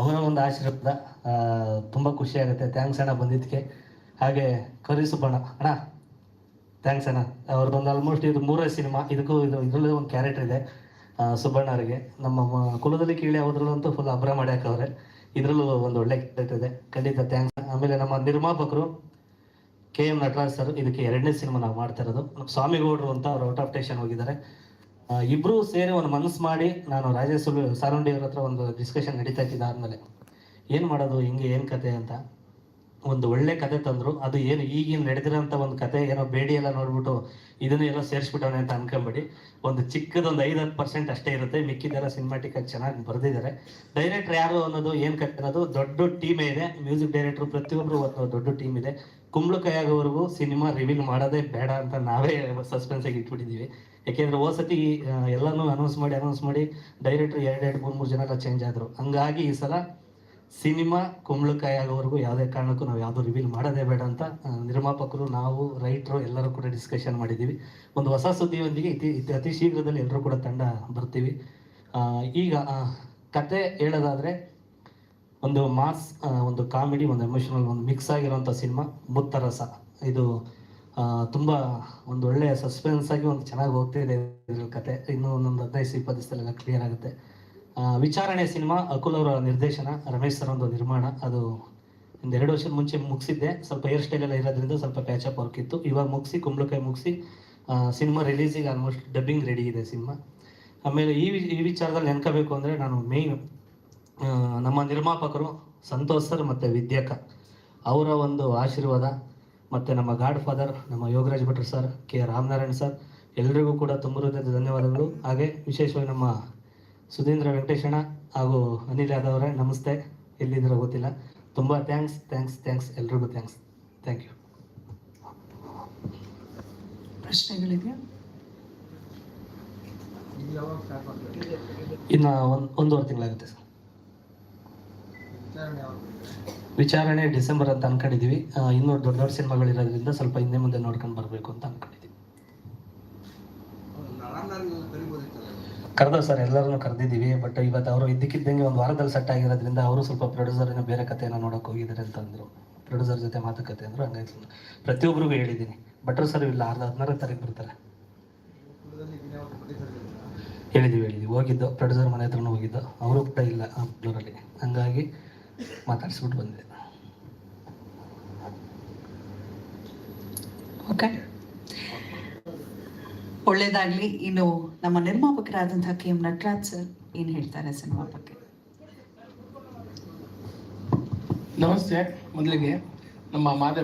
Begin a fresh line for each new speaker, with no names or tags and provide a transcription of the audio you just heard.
ಅವರ ಒಂದು ಆಶೀರ್ವಾದ ತುಂಬ ಖುಷಿ ಆಗುತ್ತೆ. ಥ್ಯಾಂಕ್ಸ್ ಅಣ್ಣ ಬಂದಿದ್ದಕ್ಕೆ. ಹಾಗೆ ಕರಿ ಸುಬ್ಬಣ್ಣ ಅಣ್ಣ ಥ್ಯಾಂಕ್ಸ್ ಅಣ್ಣ. ಅವ್ರದ್ದೊಂದು ಆಲ್ಮೋಸ್ಟ್ ಇದು ಮೂರೇ ಸಿನಿಮಾ. ಇದಕ್ಕೂ ಇದು ಇದರಲ್ಲೇ ಒಂದು ಕ್ಯಾರೆಕ್ಟರ್ ಇದೆ ಸುಬ್ಬಣ್ಣ ಅವರಿಗೆ. ನಮ್ಮ ಕುಲದಲ್ಲಿ ಕೇಳಿ ಹೋದ್ರಲ್ಲಂತೂ ಫುಲ್ ಅಭ್ರ ಮಾಡಿ ಹಾಕವ್ರೆ ಇದರಲ್ಲೂ ಒಂದು ಒಳ್ಳೆ ಕ್ಯಾರೆಕ್ಟರ್ ಇದೆ. ಖಂಡಿತ ಥ್ಯಾಂಕ್ಸ್ ಆಮೇಲೆ ನಮ್ಮ ನಿರ್ಮಾಪಕರು ಕೆ ಎಂ ನಟರಾಜ್ ಸರ್, ಇದಕ್ಕೆ ಎರಡನೇ ಸಿನಿಮಾ ನಾವು ಮಾಡ್ತಾ ಇರೋದು. ನಮ್ಮ ಸ್ವಾಮಿಗೌಡರು ಅಂತ ಅವ್ರು ಔಟ್ ಆಫ್ ಸ್ಟೇಷನ್ ಹೋಗಿದ್ದಾರೆ. ಇಬ್ರು ಸೇರಿ ಒಂದು ಮನಸ್ಸು ಮಾಡಿ ನಾನು ರಾಜೇಶ್ ಸಾರುಂಡಿ ಅವ್ರ ಹತ್ರ ಒಂದು ಡಿಸ್ಕಷನ್ ನಡೀತಾ ಇದ್ದಿದ್ದು ಆದ್ಮೇಲೆ ಏನು ಮಾಡೋದು, ಹಿಂಗೆ ಏನು ಕತೆ ಅಂತ. ಒಂದು ಒಳ್ಳೆ ಕತೆ ತಂದ್ರು. ಅದು ಏನು ಈಗಿನ ನಡೆದಿರೋಂಥ ಒಂದು ಕತೆ ಏನೋ ಬೇಡಿ ಎಲ್ಲ ನೋಡ್ಬಿಟ್ಟು ಇದನ್ನ ಏನೋ ಸೇರಿಸ್ಬಿಟ್ಟವನೆ ಅಂತ ಅನ್ಕೊಂಬೇಡಿ. ಒಂದು ಚಿಕ್ಕದೊಂದು ಐದು ಹತ್ತು ಪರ್ಸೆಂಟ್ ಅಷ್ಟೇ ಇರುತ್ತೆ. ಮಿಕ್ಕಿದೆಲ್ಲ ಸಿನಿಮಾಟಿಕ್ ಆಗಿ ಚೆನ್ನಾಗಿ ಬರೆದಿದ್ದಾರೆ. ಡೈರೆಕ್ಟರ್ ಯಾರು ಅನ್ನೋದು, ಏನು ಕತೆ ಅನ್ನೋದು ದೊಡ್ಡ ಟೀಮೇ ಇದೆ. ಮ್ಯೂಸಿಕ್ ಡೈರೆಕ್ಟರ್ ಪ್ರತಿಯೊಬ್ಬರು ಒಂದು ದೊಡ್ಡ ಟೀಮ್ ಇದೆ. ಕುಂಬಳಕಾಯಾಗೋವರೆಗೂ ಸಿನಿಮಾ ರಿವೀಲ್ ಮಾಡೋದೇ ಬೇಡ ಅಂತ ನಾವೇ ಸಸ್ಪೆನ್ಸ್ ಆಗಿ ಇಟ್ಬಿಟ್ಟಿದ್ದೀವಿ. ಯಾಕೆಂದ್ರೆ ಸತಿ ಎಲ್ಲಾನು ಅನೌನ್ಸ್ ಮಾಡಿ ಅನೌನ್ಸ್ ಮಾಡಿ ಡೈರೆಕ್ಟರ್ ಎರಡು ಮೂರು ಮೂರು ಜನ ಎಲ್ಲ ಚೇಂಜ್ ಆದ್ರು. ಹಂಗಾಗಿ ಈ ಸಲ ಸಿನಿಮಾ ಕುಂಬಳಕಾಯಿ ಆಗೋವರೆಗೂ ಯಾವುದೇ ಕಾರಣಕ್ಕೂ ನಾವು ಯಾವುದು ರಿವೀಲ್ ಮಾಡೋದೇ ಬೇಡ ಅಂತ ನಿರ್ಮಾಪಕರು, ನಾವು ರೈಟ್ರು ಎಲ್ಲರೂ ಕೂಡ ಡಿಸ್ಕಷನ್ ಮಾಡಿದ್ದೀವಿ. ಒಂದು ಹೊಸ ಸುದ್ದಿಯೊಂದಿಗೆ ಇತಿ ಅತಿ ಶೀಘ್ರದಲ್ಲಿ ಎಲ್ಲರೂ ಕೂಡ ತಂಡ ಬರ್ತೀವಿ. ಈಗ ಕತೆ ಹೇಳೋದಾದರೆ ಒಂದು ಮಾಸ್ ಒಂದು ಕಾಮಿಡಿ, ಒಂದು ಎಮೋಷನಲ್ ಒಂದು ಮಿಕ್ಸ್ ಆಗಿರುವಂಥ ಸಿನಿಮಾ ಮುತ್ತರಸ. ಇದು ತುಂಬ ಒಂದು ಒಳ್ಳೆಯ ಸಸ್ಪೆನ್ಸ್ ಆಗಿ ಒಂದು ಚೆನ್ನಾಗಿ ಹೋಗ್ತಿದೆ ಕತೆ. ಇನ್ನೂ ಒಂದೊಂದು ಹದಿನೈದು ಇಪ್ಪತ್ತು ದಿವಸದಲ್ಲೆಲ್ಲ ಕ್ಲಿಯರ್ ಆಗುತ್ತೆ. ವಿಚಾರಣೆ ಸಿನಿಮಾ, ಅಕುಲ್ ಅವರ ನಿರ್ದೇಶನ, ರಮೇಶ್ ಸರ್ ಒಂದು ನಿರ್ಮಾಣ. ಅದು ಒಂದು ಎರಡು ವರ್ಷದ ಮುಂಚೆ ಮುಗಿಸಿದ್ದೆ. ಸ್ವಲ್ಪ ಹೇರ್ ಸ್ಟೈಲ್ ಎಲ್ಲ ಇರೋದ್ರಿಂದ ಸ್ವಲ್ಪ ಪ್ಯಾಚಪ್ ವರ್ಕ್ ಇತ್ತು. ಇವಾಗ ಮುಗಿಸಿ, ಕುಂಬಳಕಾಯಿ ಮುಗಿಸಿ ಸಿನಿಮಾ ರಿಲೀಸಿಗೆ ಆಲ್ಮೋಸ್ಟ್ ಡಬ್ಬಿಂಗ್ ರೆಡಿ ಇದೆ ಸಿನಿಮಾ. ಆಮೇಲೆ ಈ ಈ ವಿಚಾರದಲ್ಲಿ ನೆನ್ಕೋಬೇಕು ಅಂದರೆ ನಾನು ಮೇನ್ ನಮ್ಮ ನಿರ್ಮಾಪಕರು ಸಂತೋಷ್ ಸರ್ ಮತ್ತು ವಿದ್ಯಾಕ ಅವರ ಒಂದು ಆಶೀರ್ವಾದ. ಮತ್ತು ನಮ್ಮ ಗಾಡ್ ಫಾದರ್ ನಮ್ಮ ಯೋಗರಾಜ್ ಭಟ್ರು ಸರ್ ಕೆ ರಾಮನಾರಾಯಣ್ ಸರ್ ಎಲ್ರಿಗೂ ಕೂಡ ತುಂಬ ಹೃದಯದ ಧನ್ಯವಾದಗಳು. ಹಾಗೆ ವಿಶೇಷವಾಗಿ ನಮ್ಮ ಸುಧೀಂದ್ರ ವೆಂಕಟೇಶಣ್ಣ ಹಾಗೂ ಅನಿಲ್ ಯಾದವ್ ಅವರೇ ನಮಸ್ತೆ. ಎಲ್ಲಿದ್ದೀರೋ ಗೊತ್ತಿಲ್ಲ. ತುಂಬ ಥ್ಯಾಂಕ್ಸ್ ಥ್ಯಾಂಕ್ಸ್ ಥ್ಯಾಂಕ್ಸ್ ಎಲ್ರಿಗೂ ಥ್ಯಾಂಕ್ಸ್ ಥ್ಯಾಂಕ್ ಯು
ಪ್ರಶ್ನೆಗಳಿದೆಯಾ?
ಇನ್ನು ಒಂದು ಒಂದೂವರೆ ತಿಂಗಳಾಗುತ್ತೆ ಸರ್. ವಿಚಾರಣೆ ಡಿಸೆಂಬರ್ ಅಂತ ಅನ್ಕೊಂಡಿದ್ದೀವಿ ಇನ್ನೂ ದೊಡ್ಡ ದೊಡ್ಡ ಸಿನಿಮಾಗಳಿರೋದ್ರಿಂದ ಸ್ವಲ್ಪ ಹಿಂದೆ ಮುಂದೆ ನೋಡ್ಕೊಂಡು ಬರಬೇಕು ಅಂತ ಅನ್ಕೊಂಡಿದ್ದೀವಿ ಕರೆದ ಸರ್, ಎಲ್ಲರನ್ನು ಕರೆದಿದ್ದೀವಿ ಬಟ್ ಇವತ್ತು ಅವರು ಇದ್ದಕ್ಕಿದ್ದಂಗೆ ಒಂದು ವಾರದಲ್ಲಿ ಸೆಟ್ ಆಗಿರೋದ್ರಿಂದ ಅವರು ಸ್ವಲ್ಪ ಪ್ರೊಡ್ಯೂಸರ್ ಏನೋ ಬೇರೆ ಕಥೆಯನ್ನು ನೋಡೋಕೆ ಹೋಗಿದ್ದಾರೆ ಅಂತ ಅಂದರು. ಪ್ರೊಡ್ಯೂಸರ್ ಜೊತೆ ಮಾತುಕತೆ ಅಂದರು ಹಂಗಾಗಿ ಪ್ರತಿಯೊಬ್ಬರಿಗೂ ಹೇಳಿದ್ದೀನಿ. ಭಟ್ರು ಸರ್ ಇಲ್ಲ, ಅರ್ಧ ಹದಿನಾರನೇ ತಾರೀಕು ಬರ್ತಾರೆ. ಹೇಳಿದ್ದೀವಿ ಹೇಳಿದ್ದೀವಿ ಹೋಗಿದ್ದು ಪ್ರೊಡ್ಯೂಸರ್ ಮನೆ ಹತ್ರನೂ ಹೋಗಿದ್ದು. ಅವರು ಕೂಡ ಇಲ್ಲ ಆ ಫ್ಲೋರಲ್ಲಿ ಹಂಗಾಗಿ ಮಾತಾಡಿಸ್ಬಿಟ್ಟು ಬಂದಿದೆ
ಓಕೆ ಒಳ್ಳೇದಾಗ್ಲಿ. ಇನ್ನು ನಮ್ಮ ನಿರ್ಮಾಪಕರಾದಂತಹ ಕೆ ಎಂ ನಟರಾಜ್ ಸರ್ ಏನ್ ಹೇಳ್ತಾರೆ ಸಿನಿಮಾ ಬಗ್ಗೆ?
ನಮಸ್ತೆ. ಮೊದಲಿಗೆ ನಮ್ಮ ಮಾದ